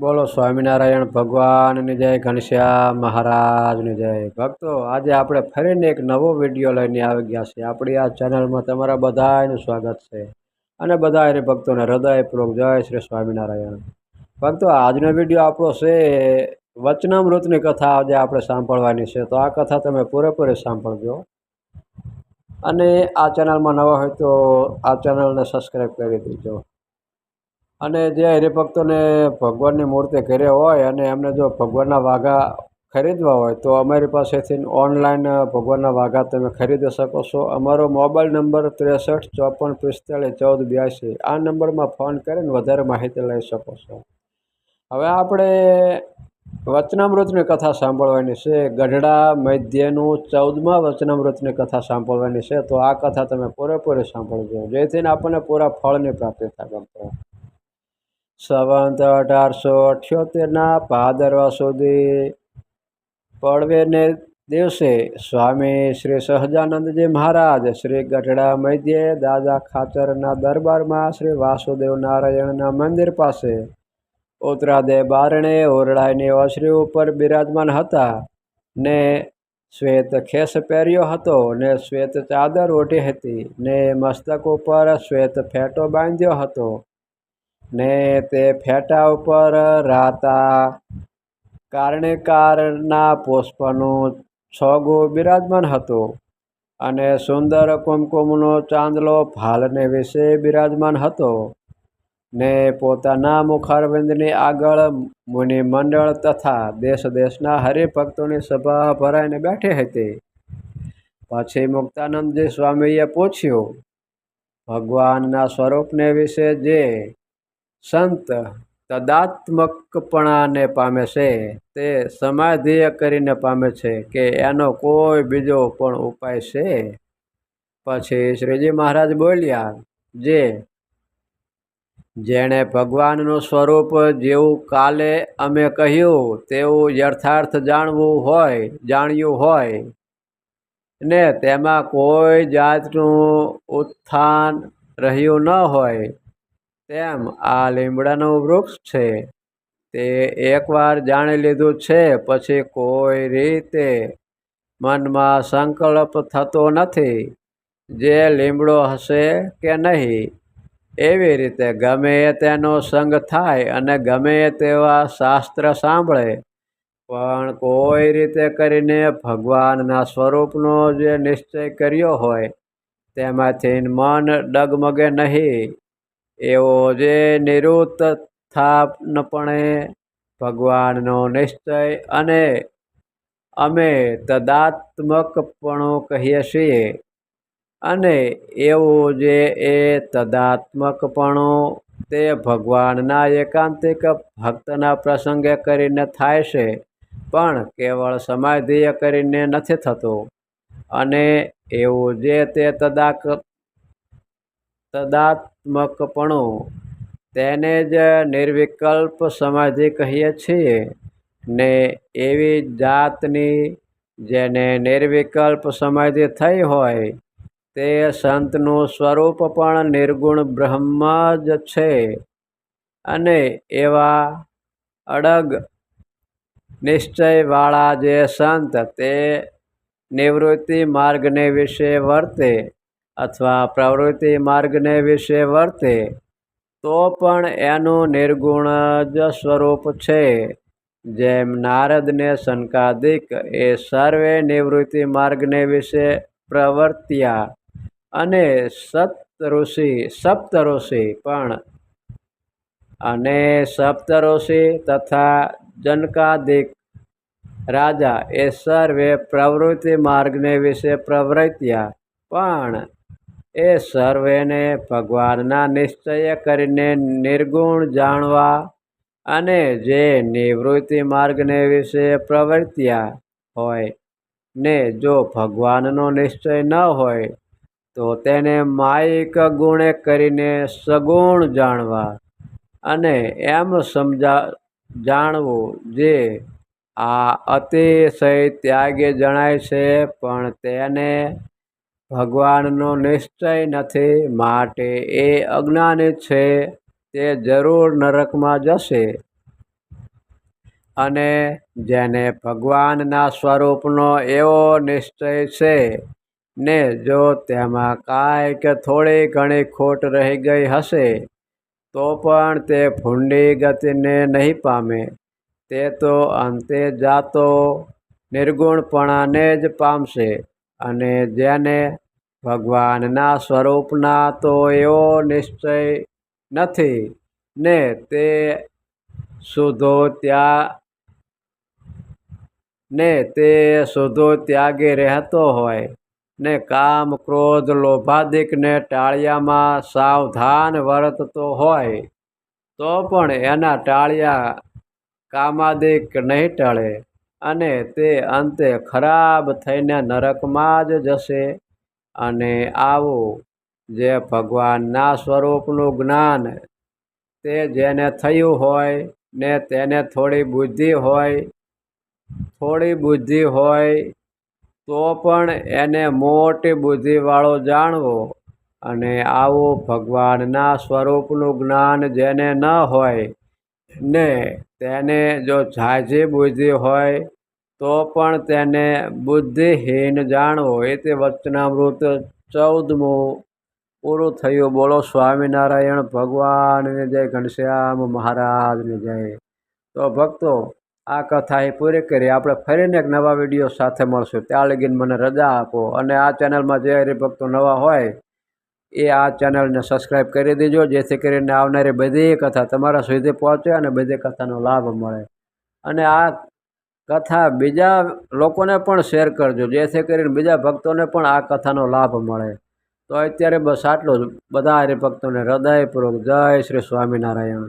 બોલો સ્વામિનારાયણ ભગવાનની જય, ઘનશ્યામ મહારાજની જય. ભક્તો, આજે આપણે ફરીને એક નવો વીડિયો લઈને આવી ગયા છીએ. આપણી આ ચેનલમાં તમારા બધાનું સ્વાગત છે. અને બધાને ભક્તોને હૃદયપૂર્વક જય શ્રી સ્વામિનારાયણ. ભક્તો, આજનો વીડિયો આપણો છે વચનામૃતની કથા આજે આપણે સાંભળવાની છે. તો આ કથા તમે પૂરેપૂરી સાંભળજો. અને આ ચેનલમાં નવા હોય તો આ ચેનલને સબસ્ક્રાઈબ કરી દેજો. અને જે હરિભક્તોને ભગવાનની મૂર્તિ ઘરે હોય અને એમને જો ભગવાનના વાઘા ખરીદવા હોય, તો અમારી પાસેથી ઓનલાઈન ભગવાનના વાઘા તમે ખરીદી શકો છો. અમારો મોબાઈલ નંબર ત્રેસઠ, ચોપન, પિસ્તાળીસ, ચૌદ, બ્યાસી, આ નંબરમાં ફોન કરીને વધારે માહિતી લઈ શકો છો. હવે આપણે વચનામૃતની કથા સાંભળવાની છે. ગઢડા મધ્યનું ચૌદમાં વચનામૃતની કથા સાંભળવાની છે. તો આ કથા તમે પૂરેપૂરી સાંભળજો. જેથી આપણને પૂરા ફળની પ્રાપ્તિ થાય. સંવંત અઢારસો અઠ્યોતેરના ભાદરવા સુધી પડવેને દિવસે સ્વામી શ્રી સહજાનંદજી મહારાજ શ્રી ગઢડા મૈદ્ય દાદા ખાચરના દરબારમાં શ્રી વાસુદેવ નારાયણના મંદિર પાસે ઉત્તરાદે બારણે ઓરડાની ઓસરી ઉપર બિરાજમાન હતા ને શ્વેત ખેસ પહેર્યો હતો ને શ્વેત ચાદર ઓઢી હતી ને મસ્તક ઉપર શ્વેત ફેટો બાંધ્યો હતો. ને તે ફેટા ઉપર રાતા. કારણેકારના પુષ્પનું છોગો બિરાજમાન હતું અને સુંદર કુમકુમનો ચાંદલો ભાલને વિશે બિરાજમાન હતો ને પોતાના મુખારવિંદની આગળ મુનિ મંડળ તથા દેશ દેશના હરિભક્તોની સભા ભરાઈને બેઠી હતી. પછી મુક્તાનંદજી સ્વામીએ પૂછ્યું, ભગવાનના સ્વરૂપને વિશે જે સંત તદાત્મકપણાને પામે છે, તે સમાધિય કરીને પામે છે કે એનો કોઈ બીજો પણ ઉપાય છે? પછી શ્રીજી મહારાજ બોલ્યા, જે જેણે ભગવાનનું સ્વરૂપ જેવું કાલે અમે કહ્યું, તેવું યથાર્થ જાણવું હોય, જાણ્યું હોય. ને તેમાં કોઈ જાતનું ઉત્થાન રહ્યું ન હોય. તેમ આ લીમડાનું વૃક્ષ છે. તે એકવાર જાણી લીધું છે, પછી કોઈ રીતે મનમાં સંકલ્પ થતો નથી જે લીમડો હશે કે નહીં. એવી રીતે ગમે તેનો સંગ થાય અને ગમે તેવા શાસ્ત્ર સાંભળે, પણ કોઈ રીતે કરીને ભગવાનના સ્વરૂપનો જે નિશ્ચય કર્યો હોય, તેમાંથી મન ડગમગે નહીં. એવો જે નિરુત્થાપનપણે ભગવાનનો નિશ્ચય અને અમે તદાત્મકપણું કહીએ છીએ. અને એવું જે એ તદાત્મકપણું તે ભગવાનના એકાંતિક ભક્તના પ્રસંગે કરીને થાય છે, પણ કેવળ સમાધિએ કરીને નથી થતું. અને એવું જે તે તદાક તદાત્મકપણું તેને જ નિર્વિકલ્પ સમાધિ કહીએ છીએ ને એવી જાતની જેને નિર્વિકલ્પ સમાધિ થઈ હોય, તે સંતનું સ્વરૂપ પણ નિર્ગુણ બ્રહ્મ જ છે. અને એવા અડગ નિશ્ચયવાળા જે સંત, તે નિવૃત્તિ માર્ગને વિશે વર્તે. અથવા પ્રવૃત્તિ માર્ગને વિશે વર્તે, તો પણ એનું નિર્ગુણ જ સ્વરૂપ છે. જેમ નારદને શંકાદિક, એ સર્વે નિવૃત્તિ માર્ગને વિશે પ્રવર્ત્યા. અને સત ઋષિ સપ્ત ઋષિ પણ. અને સપ્ત ઋષિ તથા જનકાદિક રાજા એ સર્વે પ્રવૃત્તિ માર્ગને વિશે પ્રવર્ત્યા. પણ એ સર્વેને ભગવાનના નિશ્ચય કરીને નિર્ગુણ જાણવા અને જે નિવૃત્તિ માર્ગને વિશે પ્રવર્ત્યા હોય ને જો ભગવાનનો નિશ્ચય ન હોય, તો તેને માયિક ગુણે કરીને સગુણ જાણવા અને એમ સમજા, જાણવું જે આ અતિશય ત્યાગે જણાય છે, પણ તેને ભગવાનનો નિશ્ચય નથી, માટે એ અજ્ઞાની છે, તે જરૂર નરકમાં જશે. અને જેને ભગવાનના સ્વરૂપનો એવો નિશ્ચય છે, ને જો તેમાં કાંઈ કે થોડી ઘણી ખોટ રહી ગઈ હશે, તો પણ તે ભૂંડી ગતિને નહીં પામે. તે તો અંતે જાતો નિર્ગુણપણાને જ પામશે. અને જેને ભગવાનના સ્વરૂપના તો એવો નિશ્ચય નથી. ને તે શુદ્ધો ત્યાં ને તે શુદ્ધો ત્યાગી રહેતો હોય. ને કામ, ક્રોધ લોભાદિકને ટાળિયામાં સાવધાન વર્તતો હોય. તો પણ એના ટાળિયા કામાદિક નહીં ટળે અને તે અંતે ખરાબ થઈને નરકમાં જ જશે. અને આવું જે ભગવાનના સ્વરૂપનું જ્ઞાન તે જેને થયું હોય ને તેને થોડી બુદ્ધિ હોય, થોડી બુદ્ધિ હોય તો પણ એને મોટી બુદ્ધિવાળો જાણવો અને આવું ભગવાનના સ્વરૂપનું જ્ઞાન જેને ન હોય ને તેને જો ઝાઝી બુદ્ધિ હોય તો પણ તેને બુદ્ધિહીન જાણવો એ તે વચનામૃત ચૌદમું પૂરું થયું. બોલો, સ્વામિનારાયણ ભગવાનને જય ઘનશ્યામ મહારાજને જય. તો ભક્તો, આ કથા એ પૂરી કરી. આપણે ફરીને એક નવા વીડિયો સાથે મળશું. ત્યાં લગીને મને રજા આપો અને આ ચેનલમાં જે હરિભક્તો નવા હોય, એ આ ચેનલને સબસ્ક્રાઈબ કરી દેજો, જેથી કરીને આવનારી બધી કથા તમારા સુધી પહોંચે અને બધી કથાનો લાભ મળે. અને આ કથા બીજા લોકોને પણ શેર કરજો. જેથી કરીને બીજા ભક્તોને પણ આ કથાનો લાભ મળે. તો અત્યારે બસ આટલું જ. બધા હરિભક્તોને હૃદયપૂર્વક જય શ્રી સ્વામિનારાયણ.